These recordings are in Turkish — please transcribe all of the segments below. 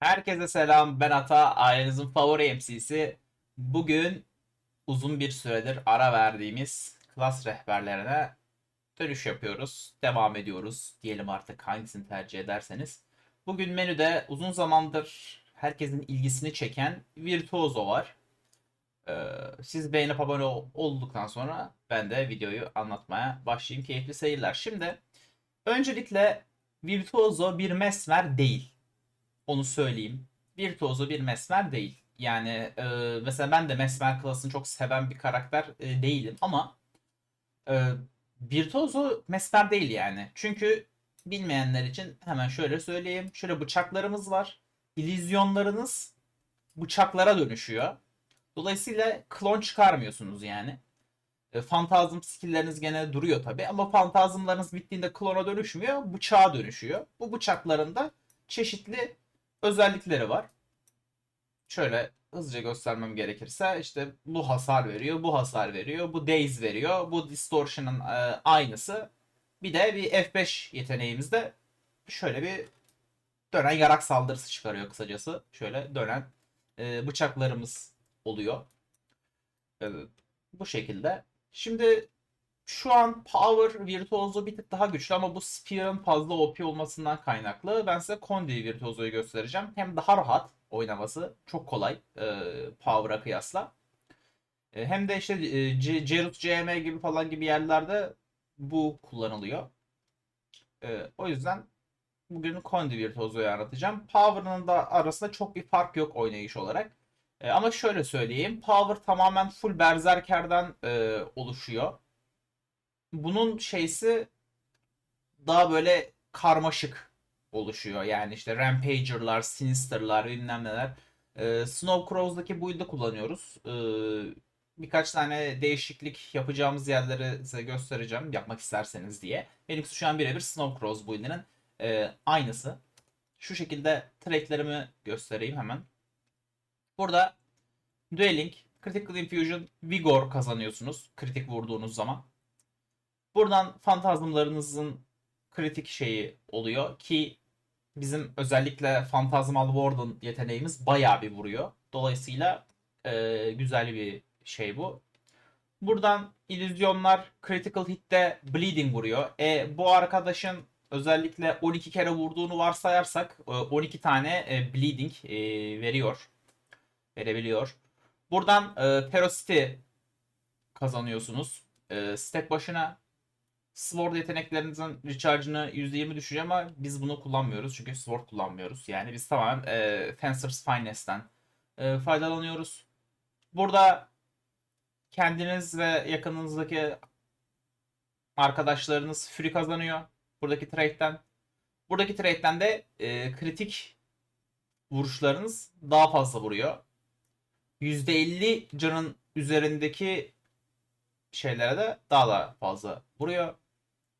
Herkese selam. Ben Ata, ailenizin favori MC'si. Bugün uzun bir süredir ara verdiğimiz klas rehberlerine dönüş yapıyoruz. Devam ediyoruz. Diyelim artık hangisini tercih ederseniz. Bugün menüde uzun zamandır herkesin ilgisini çeken Virtuoso var. Ee, siz beğenip abone ol- olduktan sonra ben de videoyu anlatmaya başlayayım. Keyifli seyirler. Şimdi öncelikle Virtuoso bir mesmer değil. Onu söyleyeyim. Virtuoso bir mesmer değil. Yani e, mesela ben de mesmer klasını çok seven bir karakter e, değilim ama e, Virtuoso mesmer değil yani. Çünkü bilmeyenler için hemen şöyle söyleyeyim. Şöyle bıçaklarımız var. İllüzyonlarınız bıçaklara dönüşüyor. Dolayısıyla klon çıkarmıyorsunuz yani. E, fantazm skillleriniz gene duruyor tabi ama fantazmlarınız bittiğinde klona dönüşmüyor, bıçağa dönüşüyor. Bu bıçakların da çeşitli özellikleri var. Şöyle hızlıca göstermem gerekirse işte bu hasar veriyor, bu hasar veriyor, bu daze veriyor, bu distortion'ın e, aynısı. Bir de bir F5 yeteneğimizde şöyle bir dönen yarak saldırısı çıkarıyor kısacası. Şöyle dönen e, bıçaklarımız oluyor. E, bu şekilde. Şimdi şu an Power Virtuoso bir tık daha güçlü ama bu Spear'ın fazla OP olmasından kaynaklı. Ben size Condi Virtuoso'yu göstereceğim. Hem daha rahat oynaması. Çok kolay e, Power'a kıyasla. E, hem de işte e, Cerut CM gibi falan gibi yerlerde bu kullanılıyor. E, o yüzden bugün Condi Virtuoso'yu anlatacağım. Power'ın da arasında çok bir fark yok oynayış olarak. E, ama şöyle söyleyeyim. Power tamamen full Berserker'den e, oluşuyor bunun şeysi daha böyle karmaşık oluşuyor. Yani işte Rampager'lar, Sinister'lar bilmem neler. Ee, Snowcrows'daki build'i kullanıyoruz. Ee, birkaç tane değişiklik yapacağımız yerleri size göstereceğim yapmak isterseniz diye. Benimkisi şu an birebir Snowcrows build'inin e, aynısı. Şu şekilde traitlerimi göstereyim hemen. Burada Dueling, Critical Infusion, Vigor kazanıyorsunuz kritik vurduğunuz zaman. Buradan fantazmlarınızın kritik şeyi oluyor ki bizim özellikle Phantasmal Warden yeteneğimiz bayağı bir vuruyor. Dolayısıyla e, güzel bir şey bu. Buradan illüzyonlar critical hit'te bleeding vuruyor. E, bu arkadaşın özellikle 12 kere vurduğunu varsayarsak e, 12 tane e, bleeding e, veriyor. Verebiliyor. Buradan e, Ferocity kazanıyorsunuz. E, stack başına Sword yeteneklerinizin recharge'ını %20 düşürüyor ama biz bunu kullanmıyoruz çünkü Sword kullanmıyoruz. Yani biz tamamen e, Fencer's Fineness'ten e, faydalanıyoruz. Burada kendiniz ve yakınınızdaki arkadaşlarınız Fury kazanıyor. Buradaki trade'den. Buradaki trade'den de e, kritik vuruşlarınız daha fazla vuruyor. %50 canın üzerindeki şeylere de daha da fazla vuruyor.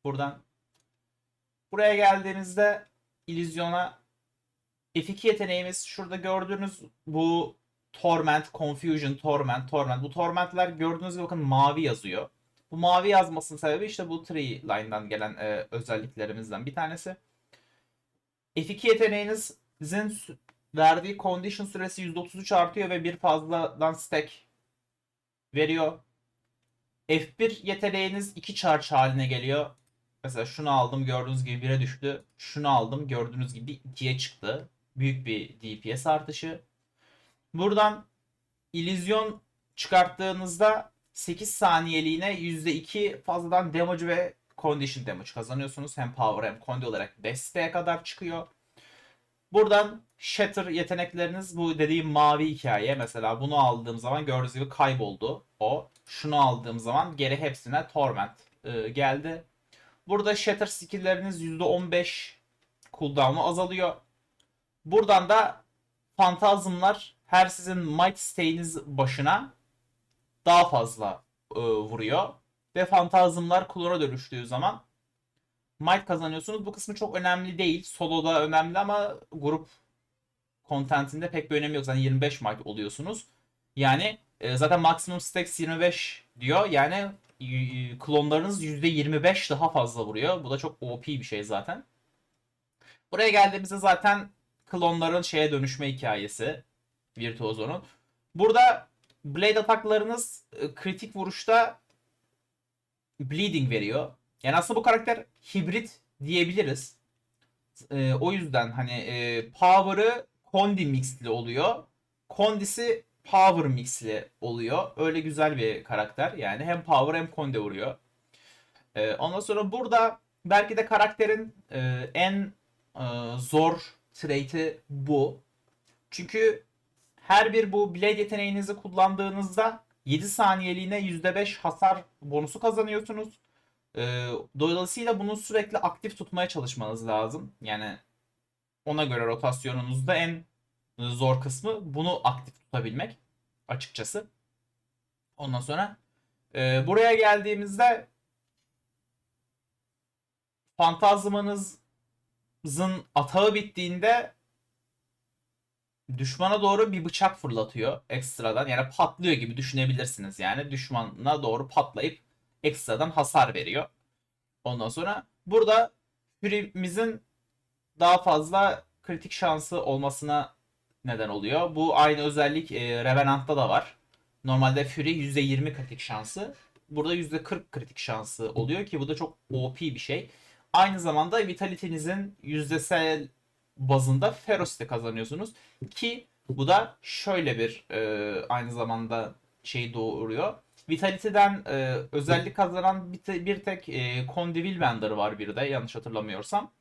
Buradan. Buraya geldiğinizde illüzyona F2 yeteneğimiz şurada gördüğünüz bu Torment, Confusion, Torment, Torment. Bu Torment'ler gördüğünüz gibi bakın mavi yazıyor. Bu mavi yazmasının sebebi işte bu tree line'dan gelen e, özelliklerimizden bir tanesi. F2 yeteneğinizin verdiği condition süresi %33 artıyor ve bir fazladan stack veriyor. F1 yeteneğiniz 2 charge haline geliyor. Mesela şunu aldım gördüğünüz gibi 1'e düştü. Şunu aldım gördüğünüz gibi 2'ye çıktı. Büyük bir DPS artışı. Buradan illüzyon çıkarttığınızda 8 saniyeliğine %2 fazladan damage ve condition damage kazanıyorsunuz. Hem power hem condi olarak 5 stack'e kadar çıkıyor. Buradan Shatter yetenekleriniz bu dediğim mavi hikaye. Mesela bunu aldığım zaman gördüğünüz gibi kayboldu o. Şunu aldığım zaman geri hepsine Torment e, geldi. Burada Shatter skill'leriniz %15 cooldown'u azalıyor. Buradan da fantazmlar her sizin might stay'iniz başına daha fazla e, vuruyor. Ve fantazmlar klona dönüştüğü zaman might kazanıyorsunuz. Bu kısmı çok önemli değil. Solo'da önemli ama grup contentinde pek bir önemi yok. Zaten 25 might oluyorsunuz. Yani e, zaten maksimum stacks 25 diyor. Yani klonlarınız %25 daha fazla vuruyor. Bu da çok OP bir şey zaten. Buraya geldiğimizde zaten klonların şeye dönüşme hikayesi Virtuoso'nun. Burada blade ataklarınız e, kritik vuruşta bleeding veriyor. Yani aslında bu karakter hibrit diyebiliriz. E, o yüzden hani e, power'ı Condi mixli oluyor. Condi'si power mixli oluyor. Öyle güzel bir karakter. Yani hem power hem Condi vuruyor. E, ondan sonra burada belki de karakterin e, en e, zor trait'i bu. Çünkü her bir bu Blade yeteneğinizi kullandığınızda 7 saniyeliğine %5 hasar bonusu kazanıyorsunuz. Ee, dolayısıyla bunu sürekli aktif tutmaya çalışmanız lazım. Yani ona göre rotasyonunuzda en zor kısmı bunu aktif tutabilmek açıkçası. Ondan sonra e, buraya geldiğimizde fantazmanızın atağı bittiğinde düşmana doğru bir bıçak fırlatıyor ekstradan. Yani patlıyor gibi düşünebilirsiniz yani. Düşmana doğru patlayıp ekstradan hasar veriyor. Ondan sonra burada Fury'mizin daha fazla kritik şansı olmasına neden oluyor. Bu aynı özellik e, Revenant'ta da var. Normalde Fury %20 kritik şansı. Burada %40 kritik şansı oluyor ki bu da çok OP bir şey. Aynı zamanda Vitality'nizin yüzdesel bazında Ferocity kazanıyorsunuz. Ki bu da şöyle bir e, aynı zamanda şey doğuruyor. Vitality'den e, özellik kazanan bir, te- bir tek e, Condi Willbender var bir de yanlış hatırlamıyorsam.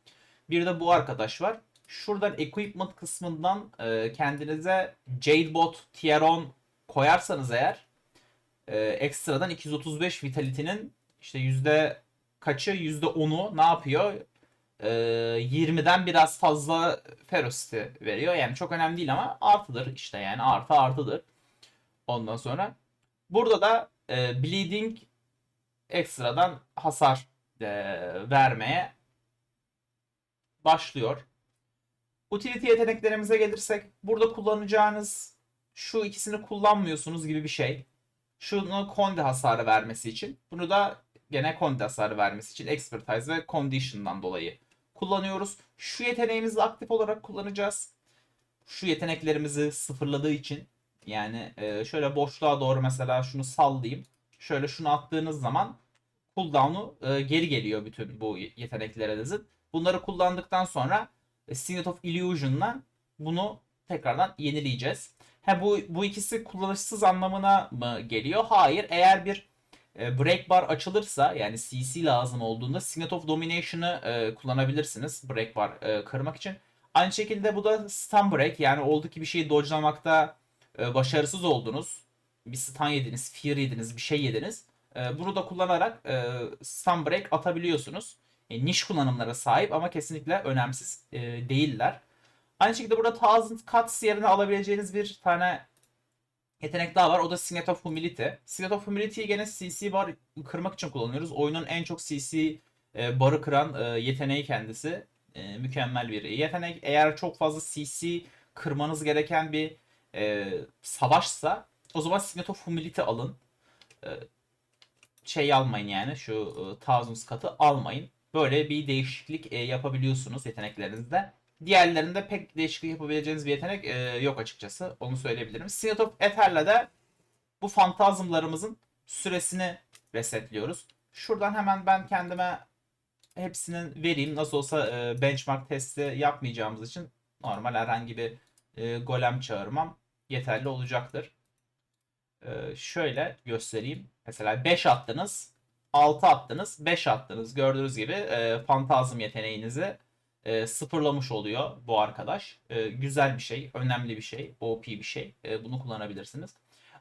Bir de bu arkadaş var. Şuradan equipment kısmından e, kendinize Jadebot Tier 10 koyarsanız eğer e, ekstradan 235 Vitality'nin işte yüzde kaçı yüzde 10'u ne yapıyor? E, 20'den biraz fazla Ferocity veriyor. Yani çok önemli değil ama artıdır işte yani artı artıdır. Ondan sonra burada da e, Bleeding ekstradan hasar e, vermeye başlıyor. Utility yeteneklerimize gelirsek burada kullanacağınız şu ikisini kullanmıyorsunuz gibi bir şey. Şunu Conde hasarı vermesi için. Bunu da gene Conde hasarı vermesi için Expertise ve Condition'dan dolayı kullanıyoruz. Şu yeteneğimizi aktif olarak kullanacağız. Şu yeteneklerimizi sıfırladığı için yani e, şöyle boşluğa doğru mesela şunu sallayayım. Şöyle şunu attığınız zaman cooldown'u e, geri geliyor bütün bu yeteneklerinizin. Bunları kullandıktan sonra Signet of Illusion'la bunu tekrardan yenileyeceğiz. Ha bu bu ikisi kullanışsız anlamına mı geliyor? Hayır. Eğer bir e, break bar açılırsa yani CC lazım olduğunda Signet of Domination'ı e, kullanabilirsiniz break bar e, kırmak için. Aynı şekilde bu da stun break yani oldu ki bir şeyi dodge'lamakta e, başarısız oldunuz. Bir stun yediniz, fear yediniz, bir şey yediniz. E, bunu da kullanarak e, stun break atabiliyorsunuz. E, niş kullanımlara sahip ama kesinlikle önemsiz e, değiller. Aynı şekilde burada Thousand Cuts yerine alabileceğiniz bir tane yetenek daha var. O da Signet of Humility. Signet of Humility'yi gene CC bar kırmak için kullanıyoruz. Oyunun en çok CC e, barı kıran e, yeteneği kendisi. E, mükemmel bir yetenek. Eğer çok fazla CC kırmanız gereken bir e, savaşsa o zaman Signet of Humility alın. E, şey almayın yani şu e, Thousands katı almayın. Böyle bir değişiklik e, yapabiliyorsunuz yeteneklerinizde. Diğerlerinde pek değişiklik yapabileceğiniz bir yetenek e, yok açıkçası. Onu söyleyebilirim. Signet of Ether'le de bu fantazmlarımızın süresini resetliyoruz. Şuradan hemen ben kendime hepsinin vereyim. Nasıl olsa e, benchmark testi yapmayacağımız için normal herhangi bir e, golem çağırmam yeterli olacaktır. E, şöyle göstereyim. Mesela 5 attınız, 6 attınız, 5 attınız. Gördüğünüz gibi e, fantazm yeteneğinizi e, sıfırlamış oluyor bu arkadaş. E, güzel bir şey, önemli bir şey, OP bir şey. E, bunu kullanabilirsiniz.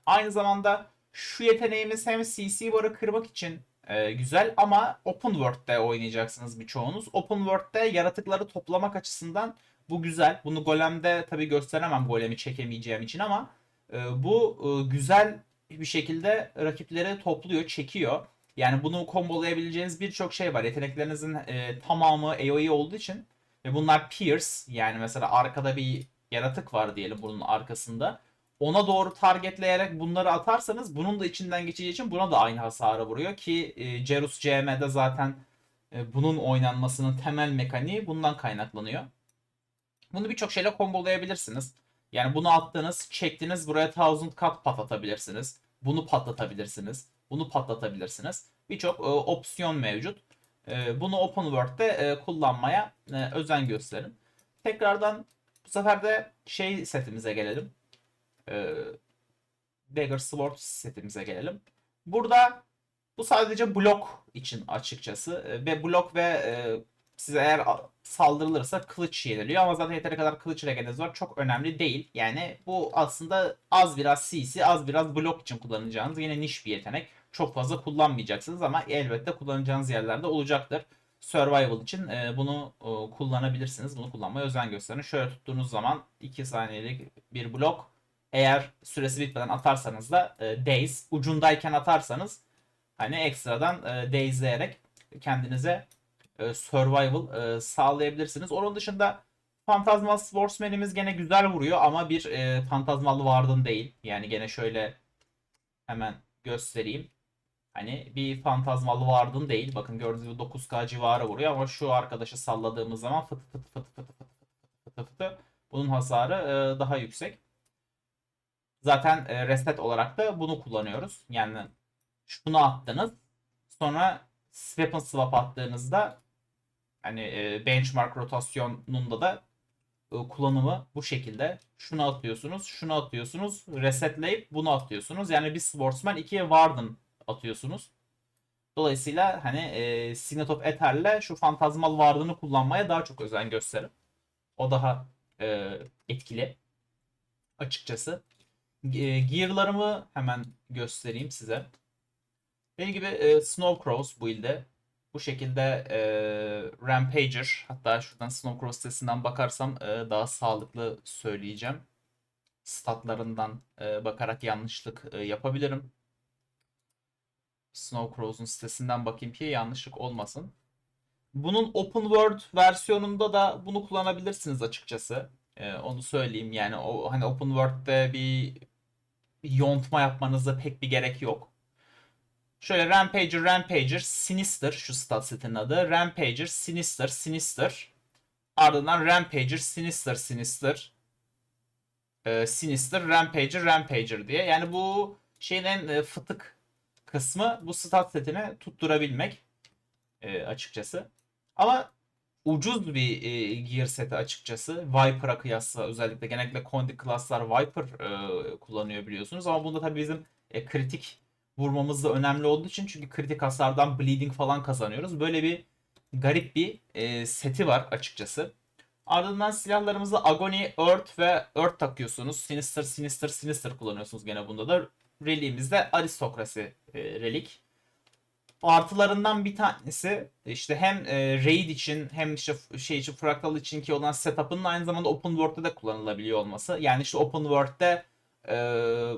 Aynı zamanda şu yeteneğimiz hem CC barı kırmak için e, güzel ama Open World'de oynayacaksınız birçoğunuz. Open World'de yaratıkları toplamak açısından bu güzel. Bunu Golem'de tabii gösteremem Golem'i çekemeyeceğim için ama e, bu e, güzel bir şekilde rakipleri topluyor, çekiyor. Yani bunu kombolayabileceğiniz birçok şey var. Yeteneklerinizin e, tamamı AoE olduğu için ve bunlar Pierce yani mesela arkada bir yaratık var diyelim bunun arkasında. Ona doğru targetleyerek bunları atarsanız bunun da içinden geçeceği için buna da aynı hasarı vuruyor ki e, Cerus CM'de zaten e, bunun oynanmasının temel mekaniği bundan kaynaklanıyor. Bunu birçok şeyle kombolayabilirsiniz. Yani bunu attınız, çektiniz, buraya thousand kat patlatabilirsiniz. Bunu patlatabilirsiniz. Bunu patlatabilirsiniz. Birçok e, opsiyon mevcut. E, bunu Open World'de e, kullanmaya e, özen gösterin. Tekrardan bu sefer de şey setimize gelelim. E, Dagger Sword setimize gelelim. Burada bu sadece blok için açıkçası. E, Ve blok ve e, size eğer saldırılırsa kılıç yeniliyor ama zaten yeteri kadar kılıç regeniniz var. Çok önemli değil. Yani bu aslında az biraz CC, az biraz blok için kullanacağınız yine niş bir yetenek. Çok fazla kullanmayacaksınız ama elbette kullanacağınız yerlerde olacaktır. Survival için e, bunu e, kullanabilirsiniz. Bunu kullanmaya özen gösterin. Şöyle tuttuğunuz zaman 2 saniyelik bir blok. Eğer süresi bitmeden atarsanız da e, days ucundayken atarsanız hani ekstradan daysleyerek kendinize survival e, sağlayabilirsiniz. Onun dışında Fantasmal Swordsman'imiz gene güzel vuruyor ama bir e, Fantasmalı Warden değil. Yani gene şöyle hemen göstereyim. Hani bir Fantasmalı Warden değil. Bakın gördüğünüz gibi 9K civarı vuruyor ama şu arkadaşı salladığımız zaman fıtı fıtı fıtı fıtı fıtı fıtı fıtı bunun hasarı e, daha yüksek. Zaten e, reset olarak da bunu kullanıyoruz. Yani şunu attınız. Sonra weapon swap attığınızda hani e, benchmark rotasyonunda da e, kullanımı bu şekilde. Şunu atıyorsunuz, şunu atıyorsunuz, resetleyip bunu atıyorsunuz. Yani bir sportsman ikiye Warden atıyorsunuz. Dolayısıyla hani e, Signet Ether'le şu Fantazmal Warden'ı kullanmaya daha çok özen gösterin. O daha e, etkili açıkçası. E, gear'larımı hemen göstereyim size. Benim gibi e, Snowcrows bu ilde. Bu şekilde e, Rampager. Hatta şuradan Snowcrows sitesinden bakarsam e, daha sağlıklı söyleyeceğim. Statlarından e, bakarak yanlışlık e, yapabilirim. Snowcrows'un sitesinden bakayım ki yanlışlık olmasın. Bunun Open World versiyonunda da bunu kullanabilirsiniz açıkçası. E, onu söyleyeyim yani o hani Open World'de bir yontma yapmanıza pek bir gerek yok. Şöyle Rampager, Rampager, Sinister şu stat setinin adı. Rampager, Sinister, Sinister. Ardından Rampager, Sinister, Sinister. Ee, Sinister, Rampager, Rampager diye. Yani bu şeyin en e, fıtık kısmı bu stat setini tutturabilmek e, açıkçası. Ama ucuz bir e, gear seti açıkçası. Viper'a kıyasla özellikle genellikle Condi class'lar Viper e, kullanıyor biliyorsunuz. Ama bunda tabii bizim e, kritik vurmamız da önemli olduğu için çünkü kritik hasardan bleeding falan kazanıyoruz. Böyle bir garip bir e, seti var açıkçası. Ardından silahlarımızda Agony, Earth ve Earth takıyorsunuz. Sinister, Sinister, Sinister kullanıyorsunuz gene bunda da. Reliğimizde Aristokrasi e, relik. Artılarından bir tanesi işte hem e, raid için hem işte şey için Fractal için ki olan setup'ın aynı zamanda Open World'de de kullanılabiliyor olması. Yani işte Open World'de e,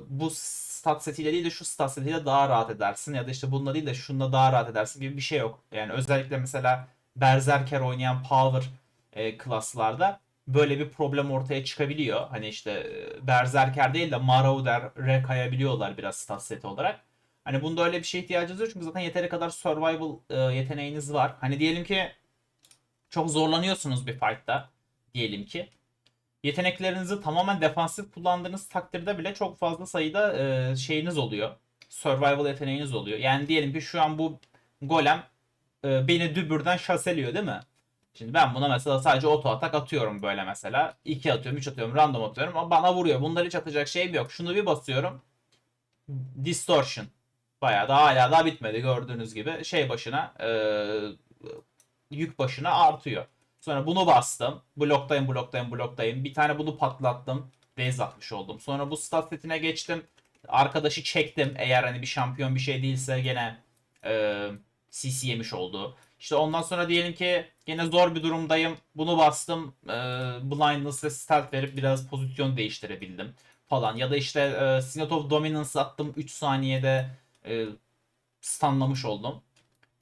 bu stat setiyle değil de şu stat setiyle daha rahat edersin ya da işte bununla değil de şununla daha rahat edersin gibi bir şey yok. Yani özellikle mesela Berserker oynayan Power e, klaslarda böyle bir problem ortaya çıkabiliyor. Hani işte Berserker değil de Marauder'e kayabiliyorlar biraz stat seti olarak. Hani bunda öyle bir şeye ihtiyacınız yok çünkü zaten yeteri kadar survival e, yeteneğiniz var. Hani diyelim ki çok zorlanıyorsunuz bir fight'ta diyelim ki. Yeteneklerinizi tamamen defansif kullandığınız takdirde bile çok fazla sayıda e, şeyiniz oluyor. Survival yeteneğiniz oluyor. Yani diyelim ki şu an bu golem e, beni dübürden şaseliyor değil mi? Şimdi ben buna mesela sadece auto atak atıyorum böyle mesela. 2 atıyorum, 3 atıyorum, random atıyorum ama bana vuruyor. Bunları hiç atacak şeyim yok. Şunu bir basıyorum. Distortion. Bayağı da hala daha bitmedi gördüğünüz gibi. Şey başına e, yük başına artıyor. Sonra bunu bastım. Bloktayım, bloktayım, bloktayım. Bir tane bunu patlattım. Base atmış oldum. Sonra bu stat setine geçtim. Arkadaşı çektim. Eğer hani bir şampiyon bir şey değilse gene e, CC yemiş oldu. İşte ondan sonra diyelim ki yine zor bir durumdayım. Bunu bastım. E, blindness ve stealth verip biraz pozisyon değiştirebildim falan. Ya da işte e, Signet of Dominance attım 3 saniyede e, stunlamış oldum.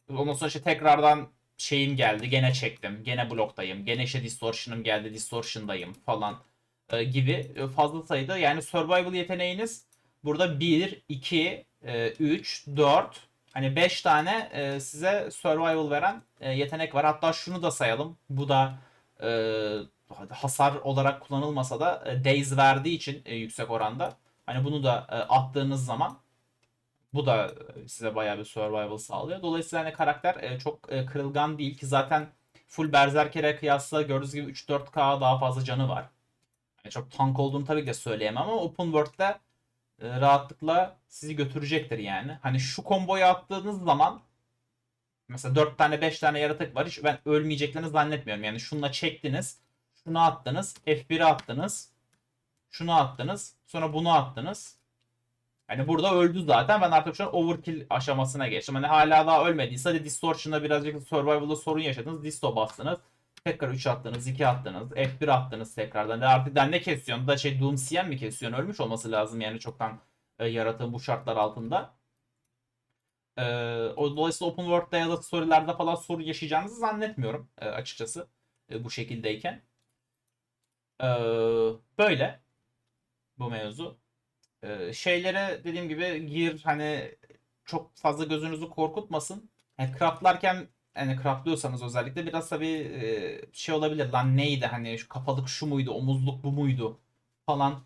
Ondan sonra işte tekrardan şeyim geldi. Gene çektim. Gene bloktayım. Gene işte distortion'ım geldi. Distortion'dayım falan e, gibi e, fazla sayıda. Yani survival yeteneğiniz burada 1, 2, 3, 4 hani 5 tane e, size survival veren e, yetenek var. Hatta şunu da sayalım. Bu da e, hasar olarak kullanılmasa da e, daze verdiği için e, yüksek oranda hani bunu da e, attığınız zaman bu da e, size bayağı bir survival sağlıyor. Dolayısıyla hani karakter e, çok e, kırılgan değil ki zaten full Berserker'e kıyasla gördüğünüz gibi 3-4k daha fazla canı var. Yani çok tank olduğunu tabii ki de söyleyemem ama open world'de rahatlıkla sizi götürecektir yani. Hani şu komboyu attığınız zaman mesela 4 tane 5 tane yaratık var. Hiç ben ölmeyeceklerini zannetmiyorum. Yani şununla çektiniz. Şunu attınız. F1'i attınız. Şunu attınız. Sonra bunu attınız. Hani burada öldü zaten. Ben artık şu an overkill aşamasına geçtim. Hani hala daha ölmediyse hadi Distortion'da birazcık survival'da sorun yaşadınız. Disto bastınız. Tekrar 3 attınız, 2 attınız, F1 attınız tekrardan. De artık daha ne kesiyorsun? Da şey Doom CM mi kesiyorsun? Ölmüş olması lazım yani çoktan e, yaratığın bu şartlar altında. E, o dolayısıyla open world'da ya da storylerde falan sorun yaşayacağınızı zannetmiyorum e, açıkçası e, bu şekildeyken. E, böyle bu mevzu. E, şeylere dediğim gibi gir hani çok fazla gözünüzü korkutmasın. Yani craftlarken hani craftlıyorsanız özellikle biraz tabii e, şey olabilir lan neydi hani şu kafalık şu muydu omuzluk bu muydu falan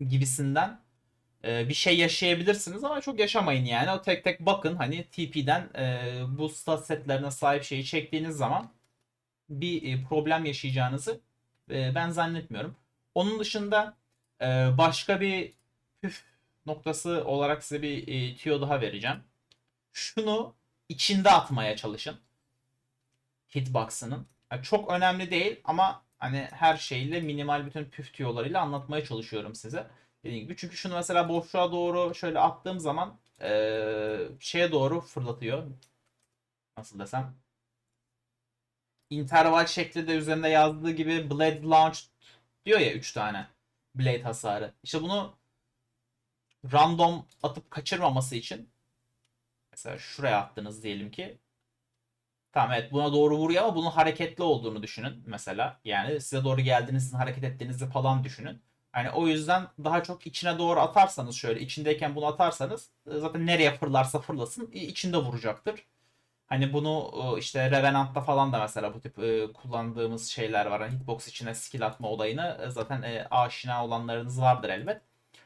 gibisinden e, bir şey yaşayabilirsiniz ama çok yaşamayın yani o tek tek bakın hani TP'den e, bu stat setlerine sahip şeyi çektiğiniz zaman bir problem yaşayacağınızı ben zannetmiyorum. Onun dışında başka bir püf noktası olarak size bir e, tüyo daha vereceğim. Şunu içinde atmaya çalışın. Hitbox'ının. Yani çok önemli değil ama hani her şeyle minimal bütün püf tüyolarıyla anlatmaya çalışıyorum size. Dediğim gibi. Çünkü şunu mesela boşluğa doğru şöyle attığım zaman ee, şeye doğru fırlatıyor. Nasıl desem. Interval şeklinde üzerinde yazdığı gibi Blade Launch diyor ya 3 tane. Blade hasarı. İşte bunu random atıp kaçırmaması için mesela şuraya attınız diyelim ki. Tamam evet buna doğru vuruyor ama bunun hareketli olduğunu düşünün mesela. Yani size doğru geldiğiniz, hareket ettiğinizi falan düşünün. Yani o yüzden daha çok içine doğru atarsanız şöyle içindeyken bunu atarsanız e, zaten nereye fırlarsa fırlasın içinde vuracaktır. Hani bunu e, işte Revenant'ta falan da mesela bu tip e, kullandığımız şeyler var. Hani hitbox içine skill atma olayını zaten aşina olanlarınız vardır elbet.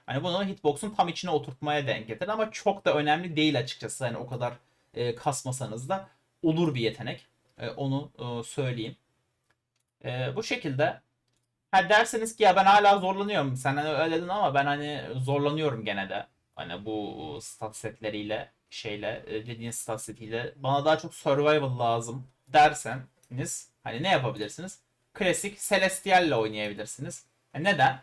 Hani bunu hitbox'un tam içine oturtmaya denk getirin ama çok da önemli değil açıkçası. Hani o kadar e, kasmasanız da olur bir yetenek. E, onu e, söyleyeyim. E, bu şekilde ha derseniz ki ya ben hala zorlanıyorum. Sen hani öyle dedin ama ben hani zorlanıyorum gene de. Hani bu stat setleriyle şeyle e, dediğiniz stat setiyle bana daha çok survival lazım derseniz hani ne yapabilirsiniz? Klasik Celestial ile oynayabilirsiniz. E neden?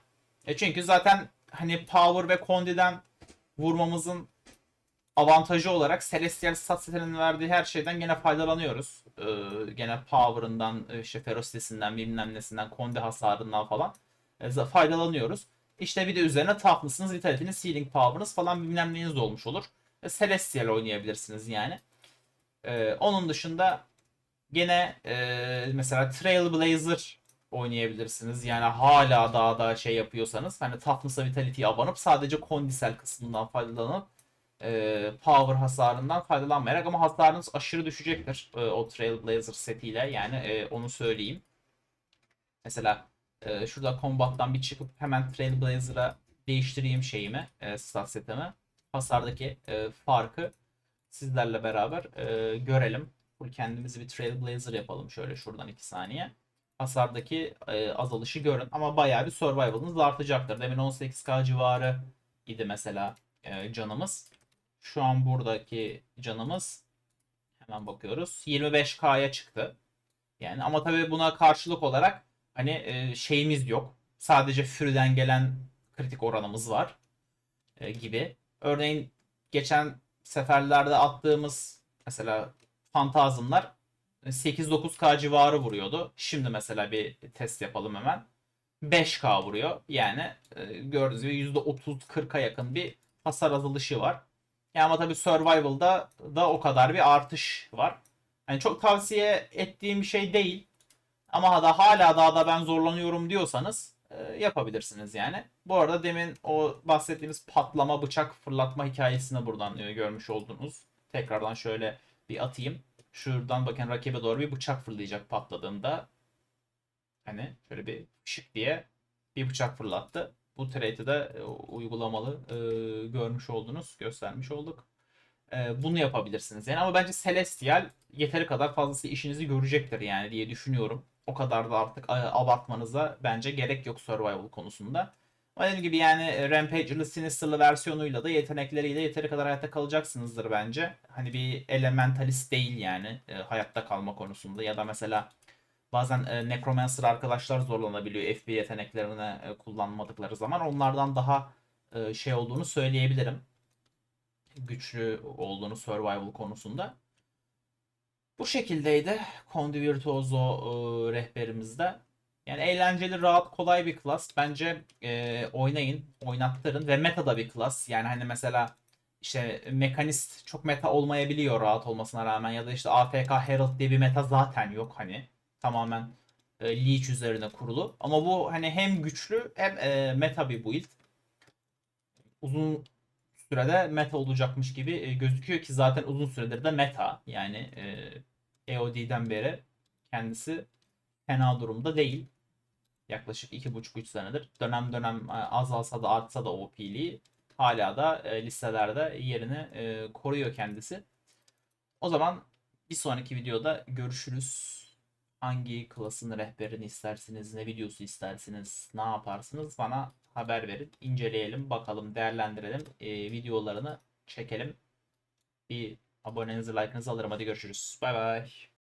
E çünkü zaten hani Power ve Condi'den vurmamızın avantajı olarak Celestial stat setinin verdiği her şeyden gene faydalanıyoruz. Ee, gene Power'ından, işte Ferocitesinden, bilmem nesinden, Condi hasarından falan e, faydalanıyoruz. İşte bir de üzerine toughness'ınız, vitality'niz, healing power'ınız falan bilmem neyiniz olmuş olur. E, Celestial oynayabilirsiniz yani. Ee, onun dışında gene e, mesela Trailblazer oynayabilirsiniz. Yani hala daha da şey yapıyorsanız hani Toughness'a Vitality'ye abanıp sadece kondisel kısmından faydalanıp e, power hasarından faydalanmayarak ama hasarınız aşırı düşecektir e, o Trailblazer setiyle yani e, onu söyleyeyim. Mesela e, şurada combat'tan bir çıkıp hemen Trailblazer'a değiştireyim şeyimi, e, stat setimi. Hasardaki e, farkı sizlerle beraber e, görelim. Full kendimizi bir Trailblazer yapalım şöyle şuradan 2 saniye hasardaki e, azalışı görün. Ama bayağı bir survival'ınız artacaktır. Demin 18k civarı idi mesela e, canımız. Şu an buradaki canımız hemen bakıyoruz. 25k'ya çıktı. Yani ama tabii buna karşılık olarak hani e, şeyimiz yok. Sadece Fury'den gelen kritik oranımız var e, gibi. Örneğin geçen seferlerde attığımız mesela fantazmlar 8-9K civarı vuruyordu. Şimdi mesela bir test yapalım hemen. 5K vuruyor. Yani e, gördüğünüz gibi %30-40'a yakın bir hasar azalışı var. Yani ama tabii Survival'da da o kadar bir artış var. Yani çok tavsiye ettiğim bir şey değil. Ama da hala daha da ben zorlanıyorum diyorsanız e, yapabilirsiniz yani. Bu arada demin o bahsettiğimiz patlama bıçak fırlatma hikayesini buradan e, görmüş oldunuz. Tekrardan şöyle bir atayım. Şuradan bakın rakibe doğru bir bıçak fırlayacak patladığında. Hani şöyle bir şık diye bir bıçak fırlattı. Bu trade'i de e, uygulamalı e, görmüş oldunuz, göstermiş olduk. E, bunu yapabilirsiniz. Yani ama bence Celestial yeteri kadar fazlası işinizi görecektir yani diye düşünüyorum. O kadar da artık e, abartmanıza bence gerek yok survival konusunda. Ama Dediğim gibi yani e, Rampage'lı Sinister'lı versiyonuyla da yetenekleriyle yeteri kadar hayatta kalacaksınızdır bence. Hani bir elementalist değil yani e, hayatta kalma konusunda ya da mesela bazen e, Necromancer arkadaşlar zorlanabiliyor FB yeteneklerini e, kullanmadıkları zaman. Onlardan daha e, şey olduğunu söyleyebilirim. Güçlü olduğunu survival konusunda. Bu şekildeydi Condi Virtuoso e, rehberimizde. Yani eğlenceli, rahat, kolay bir klas. Bence e, oynayın, oynattırın ve meta da bir klas. Yani hani mesela işte mekanist çok meta olmayabiliyor rahat olmasına rağmen ya da işte AFK Herald diye bir meta zaten yok hani. Tamamen e, Leech üzerine kurulu. Ama bu hani hem güçlü hem e, meta bir build. Uzun sürede meta olacakmış gibi e, gözüküyor ki zaten uzun süredir de meta. Yani e, EOD'den beri kendisi fena durumda değil. Yaklaşık 2,5-3 senedir. Dönem dönem e, azalsa da artsa da OP'liği hala da e, listelerde yerini e, koruyor kendisi. O zaman bir sonraki videoda görüşürüz. Hangi klasın rehberini istersiniz, ne videosu istersiniz, ne yaparsınız bana haber verin. İnceleyelim, bakalım, değerlendirelim. Videolarını çekelim. Bir abonenizi, like'ınızı alırım. Hadi görüşürüz. Bay bay.